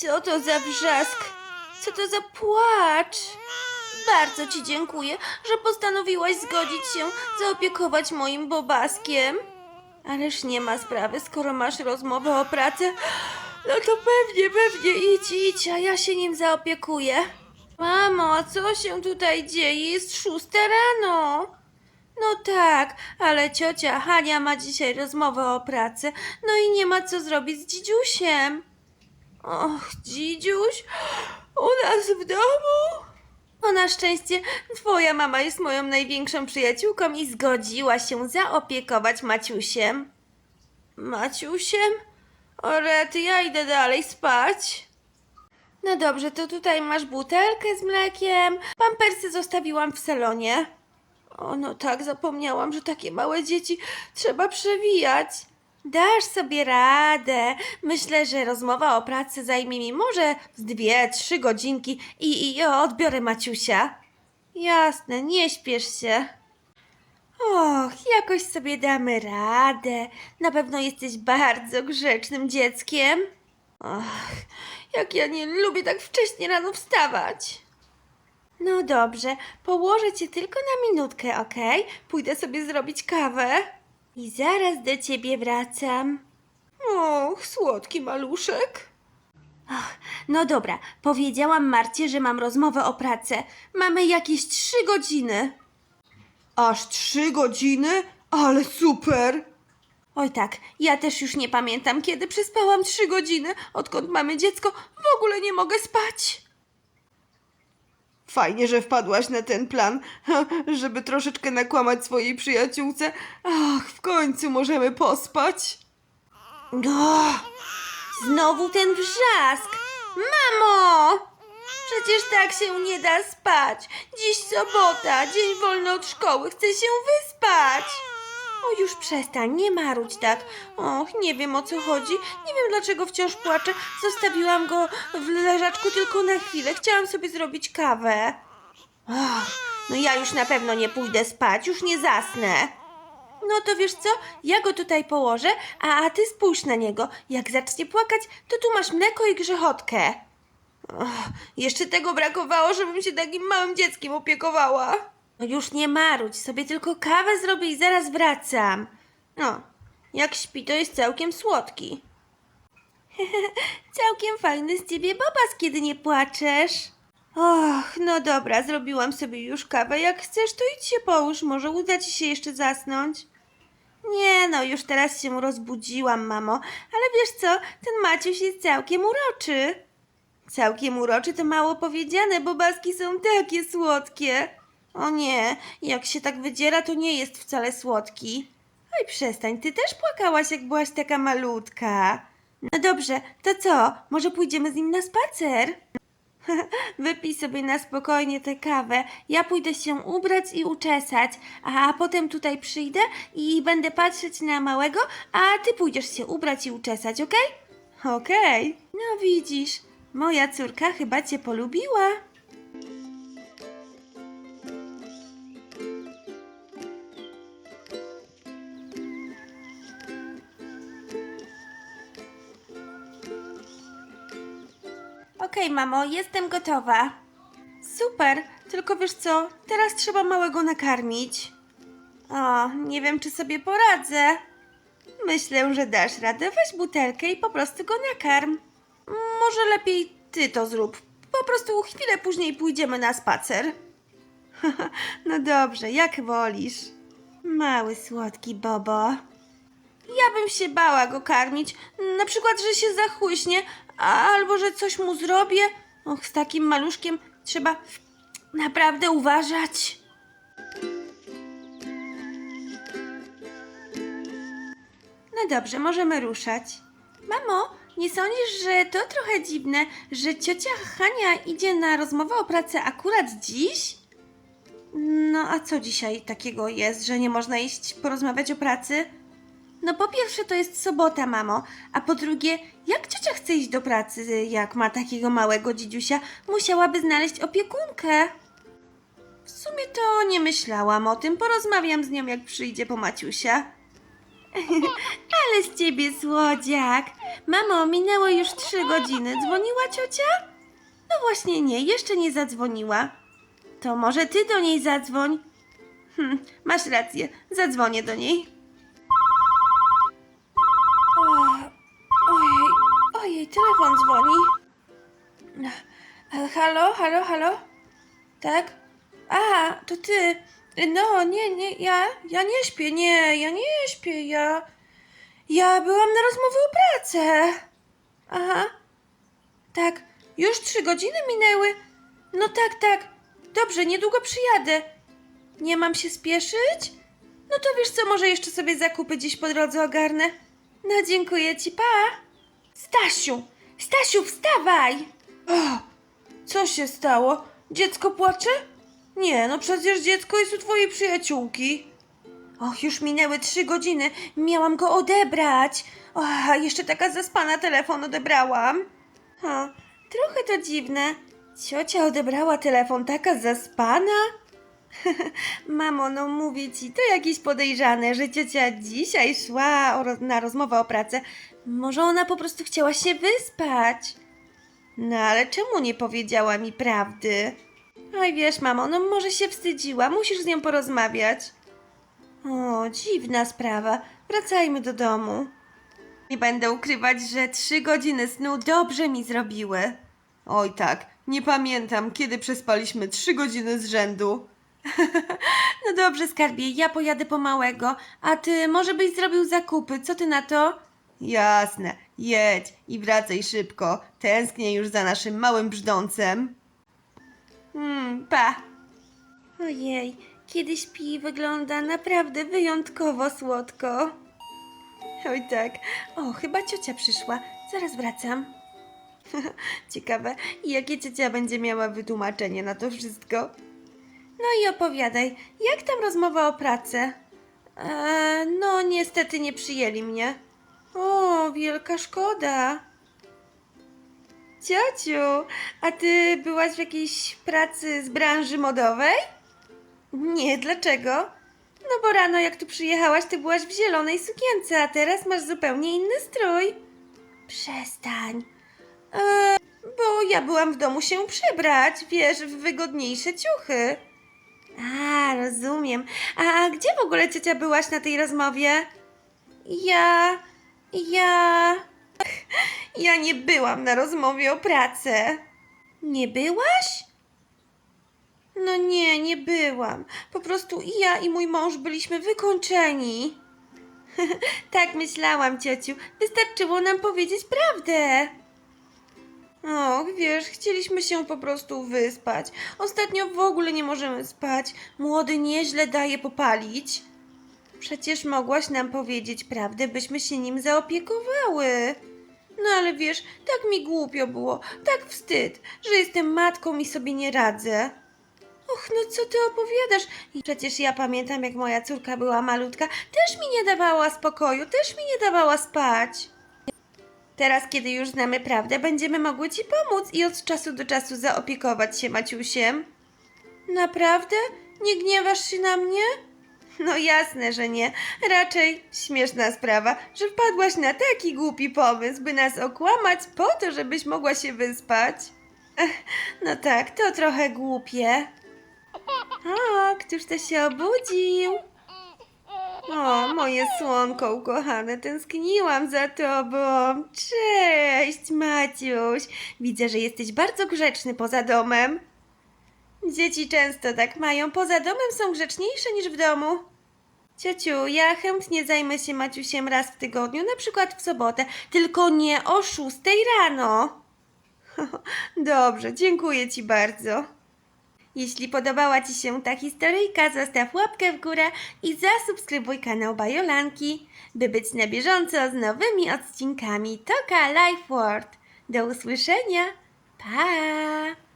Co to za wrzask? Co to za płacz? Bardzo ci dziękuję, że postanowiłaś zgodzić się zaopiekować moim bobaskiem. Ależ nie ma sprawy, skoro masz rozmowę o pracę. No to pewnie, pewnie idź, idź, a ja się nim zaopiekuję. Mamo, a co się tutaj dzieje? Jest szósta rano. No tak, ale ciocia Hania ma dzisiaj rozmowę o pracy, no i nie ma co zrobić z dzidziusiem. Och, dzidziuś, u nas w domu? Na szczęście twoja mama jest moją największą przyjaciółką i zgodziła się zaopiekować Maciusiem. Maciusiem? O ja idę dalej spać. No dobrze, to tutaj masz butelkę z mlekiem. Pampersy zostawiłam w salonie. O, no tak, zapomniałam, że takie małe dzieci trzeba przewijać. Dasz sobie radę. Myślę, że rozmowa o pracy zajmie mi może dwie, trzy godzinki i, i odbiorę Maciusia. Jasne, nie śpiesz się. Och, jakoś sobie damy radę. Na pewno jesteś bardzo grzecznym dzieckiem. Och, jak ja nie lubię tak wcześnie rano wstawać. No dobrze, położę cię tylko na minutkę, okej? Pójdę sobie zrobić kawę i zaraz do ciebie wracam. Och, słodki maluszek. Ach, no dobra, powiedziałam Marcie, że mam rozmowę o pracę. Mamy jakieś trzy godziny. Aż trzy godziny? Ale super! Oj tak, ja też już nie pamiętam, kiedy przespałam trzy godziny. Odkąd mamy dziecko, w ogóle nie mogę spać. Fajnie, że wpadłaś na ten plan, żeby troszeczkę nakłamać swojej przyjaciółce. Ach, w końcu możemy pospać. No, znowu ten wrzask. Mamo! Przecież tak się nie da spać. Dziś sobota, dzień wolny od szkoły, chcę się wyspać. O, już przestań, nie marudź tak. Och, nie wiem o co chodzi. Nie wiem dlaczego wciąż płacze. Zostawiłam go w leżaczku tylko na chwilę. Chciałam sobie zrobić kawę. Och, no ja już na pewno nie pójdę spać, już nie zasnę. No to wiesz co? Ja go tutaj położę, a, a ty spójrz na niego. Jak zacznie płakać, to tu masz mleko i grzechotkę. Och, jeszcze tego brakowało, żebym się takim małym dzieckiem opiekowała. No już nie marudź, sobie tylko kawę zrobię i zaraz wracam. No, jak śpi, to jest całkiem słodki. całkiem fajny z ciebie bobas, kiedy nie płaczesz. Och, no dobra, zrobiłam sobie już kawę. Jak chcesz, to idź się połóż. Może uda ci się jeszcze zasnąć. Nie no, już teraz się rozbudziłam, mamo. Ale wiesz co, ten Maciuś jest całkiem uroczy. Całkiem uroczy to mało powiedziane, bo baski są takie słodkie. O nie, jak się tak wydziera, to nie jest wcale słodki. Oj, przestań, ty też płakałaś, jak byłaś taka malutka. No dobrze, to co? Może pójdziemy z nim na spacer? Wypij sobie na spokojnie tę kawę. Ja pójdę się ubrać i uczesać, a potem tutaj przyjdę i będę patrzeć na małego, a ty pójdziesz się ubrać i uczesać, okej? Okej. No widzisz, moja córka chyba cię polubiła. Okej, mamo, jestem gotowa. Super, tylko wiesz co, teraz trzeba małego nakarmić. O, nie wiem, czy sobie poradzę. Myślę, że dasz radę. Weź butelkę i po prostu go nakarm. Może lepiej ty to zrób. Po prostu chwilę później pójdziemy na spacer. no dobrze, jak wolisz. Mały słodki Bobo. Ja bym się bała go karmić. Na przykład, że się zachłyśnie, albo że coś mu zrobię. Och, z takim maluszkiem trzeba naprawdę uważać. No dobrze, możemy ruszać. Mamo, nie sądzisz, że to trochę dziwne, że ciocia Hania idzie na rozmowę o pracę akurat dziś? No a co dzisiaj takiego jest, że nie można iść porozmawiać o pracy? No po pierwsze to jest sobota, mamo, a po drugie, jak ciocia chce iść do pracy, jak ma takiego małego dzidziusia, musiałaby znaleźć opiekunkę. W sumie to nie myślałam o tym, porozmawiam z nią jak przyjdzie po Maciusia. Ale z ciebie słodziak. Mamo, minęło już trzy godziny. Dzwoniła ciocia? No właśnie nie, jeszcze nie zadzwoniła. To może ty do niej zadzwoń. Hm, masz rację, zadzwonię do niej. Telefon dzwoni. E, Halo, halo, halo? Tak? A, to ty. No, nie, nie, ja, ja nie śpię, nie, ja nie śpię, ja, ja byłam na rozmowie o pracę. Aha, tak, już trzy godziny minęły. No tak, tak, dobrze, niedługo przyjadę. Nie mam się spieszyć? No to wiesz co, może jeszcze sobie zakupy gdzieś po drodze ogarnę. No dziękuję ci, pa. Stasiu, Stasiu, wstawaj! O, co się stało? Dziecko płacze? Nie, no przecież dziecko jest u twojej przyjaciółki. Och, już minęły trzy godziny. Miałam go odebrać. O, a jeszcze taka zaspana telefon odebrałam. Ha, trochę to dziwne. Ciocia odebrała telefon taka zaspana? Mamo, no mówię ci, to jakieś podejrzane, że ciocia dzisiaj szła na rozmowę o pracę. Może ona po prostu chciała się wyspać. No ale czemu nie powiedziała mi prawdy? Oj, wiesz, mamo, no może się wstydziła, musisz z nią porozmawiać. O, dziwna sprawa. Wracajmy do domu. Nie będę ukrywać, że trzy godziny snu dobrze mi zrobiły. Oj tak, nie pamiętam, kiedy przespaliśmy trzy godziny z rzędu. No dobrze, skarbie, ja pojadę po małego, a ty może byś zrobił zakupy, co ty na to? Jasne, jedź i wracaj szybko. Tęsknię już za naszym małym brzdącem. Hmm, pa. Ojej, kiedy śpi, wygląda naprawdę wyjątkowo słodko. Oj tak, o, chyba ciocia przyszła, zaraz wracam. Ciekawe, jakie ciocia będzie miała wytłumaczenie na to wszystko. No i opowiadaj, jak tam rozmowa o pracę? Eee, no, niestety nie przyjęli mnie. O, wielka szkoda. Ciociu, a ty byłaś w jakiejś pracy z branży modowej? Nie, dlaczego? No bo rano jak tu przyjechałaś, ty byłaś w zielonej sukience, a teraz masz zupełnie inny strój. Przestań. E, bo ja byłam w domu się przebrać, wiesz, w wygodniejsze ciuchy. A, rozumiem. A gdzie w ogóle ciocia byłaś na tej rozmowie? Ja... ja... Ja nie byłam na rozmowie o pracę. Nie byłaś? No nie, nie byłam. Po prostu i ja i mój mąż byliśmy wykończeni. tak myślałam, ciociu. Wystarczyło nam powiedzieć prawdę. Och, wiesz, chcieliśmy się po prostu wyspać. Ostatnio w ogóle nie możemy spać. Młody nieźle daje popalić. Przecież mogłaś nam powiedzieć prawdę, byśmy się nim zaopiekowały. No ale wiesz, tak mi głupio było, tak wstyd, że jestem matką i sobie nie radzę. Och, no co ty opowiadasz? Przecież ja pamiętam, jak moja córka była malutka, też mi nie dawała spokoju, też mi nie dawała spać. Teraz, kiedy już znamy prawdę, będziemy mogły ci pomóc i od czasu do czasu zaopiekować się Maciusiem. Naprawdę? Nie gniewasz się na mnie? No jasne, że nie. Raczej śmieszna sprawa, że wpadłaś na taki głupi pomysł, by nas okłamać po to, żebyś mogła się wyspać. No tak, to trochę głupie. O, któż to się obudził? O, moje słonko ukochane, tęskniłam za tobą. Cześć, Maciuś. Widzę, że jesteś bardzo grzeczny poza domem. Dzieci często tak mają. Poza domem są grzeczniejsze niż w domu. Ciociu, ja chętnie zajmę się Maciusiem raz w tygodniu, na przykład w sobotę, tylko nie o szóstej rano. Dobrze, dziękuję Ci bardzo. Jeśli podobała Ci się ta historyjka, zostaw łapkę w górę i zasubskrybuj kanał Bajolanki, by być na bieżąco z nowymi odcinkami Toka Life World. Do usłyszenia. Pa!